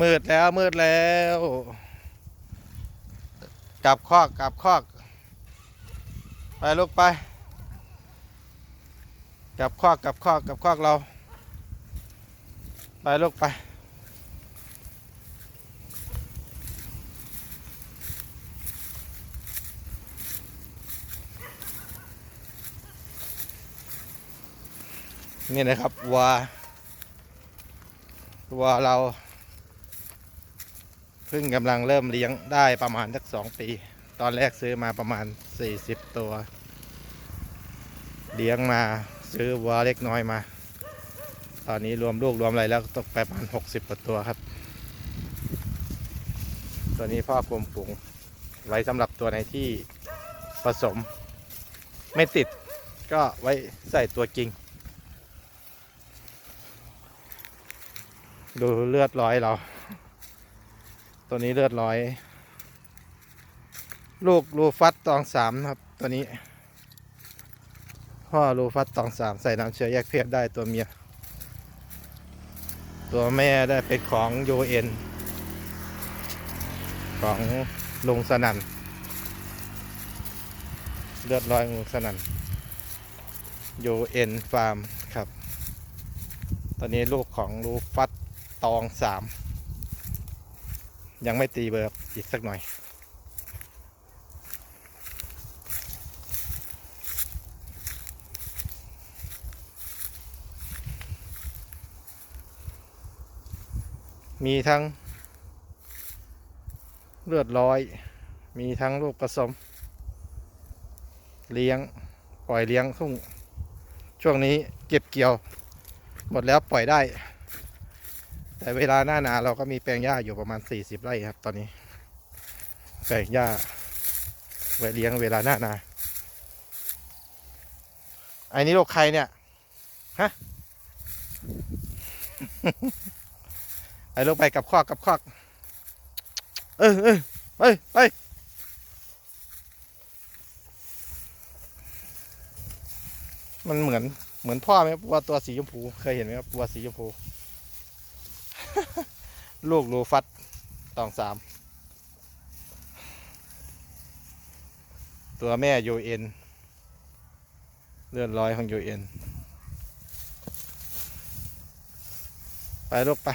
มืดแล้วมืดแล้วกลับคอกกลับคอก ไปลูกไปกลับคอกกลับคอกกลับคอกเรา ไปลูกไปนี่นะครับวัววัวเรา เพิ่งกำลังเริ่มเลี้ยงได้ประมาณสักสองปี ตอนแรกซื้อมาประมาณ 40 ตัว เลี้ยงมาซื้อวัวเล็กน้อยมา ตอนนี้รวมลูกรวมอะไรแล้วตกไปประมาณ 60กว่าตัวครับ ตัวนี้พ่อกลมปุ๋งไว้สำหรับตัวในที่ผสม ไม่ติดก็ไว้ใส่ตัวจริง ดูเลือดร้อยเรา ตัวนี้เลือดร้อย ลูกรูฟัดตองสามครับตัวนี้ พ่อรูฟัดตองสามใส่น้ำเชื้อแยกเพศได้ตัวเมีย ตัวแม่ได้เป็นของโยเอ็น ของลุงสนันเลือดร้อยลุงสนันโยเอ็นฟาร์มครับ ตอนนี้ลูกของรูฟัดตองสาม ยังไม่ตีเบอร์อีกสักหน่อย มีทั้ง เลือดร้อย มีทั้งลูกผสม เลี้ยงปล่อยเลี้ยงทุ่ง ช่วงนี้เก็บเกี่ยว หมดแล้วปล่อยได้ แต่เวลาหน้านาเราก็มีแปลงหญ้าอยู่ประมาณ 40 ไร่ครับ ตอนนี้ แปลงหญ้าไว้เลี้ยงเวลาหน้านาไอ้นี้ลูกใครเนี่ย ฮะ ไอ้ลูกไปกับคอกกับคอกเออเออไปไปมันเหมือนเหมือนพ่อไหมวัวตัวสีชมพู เคยเห็นไหมครับวัวสีชมพู ลูกรูฟัดตองสาม ตัวแม่ยูเอ็นเลื่อนลอยของยูเอ็นไปลูกไป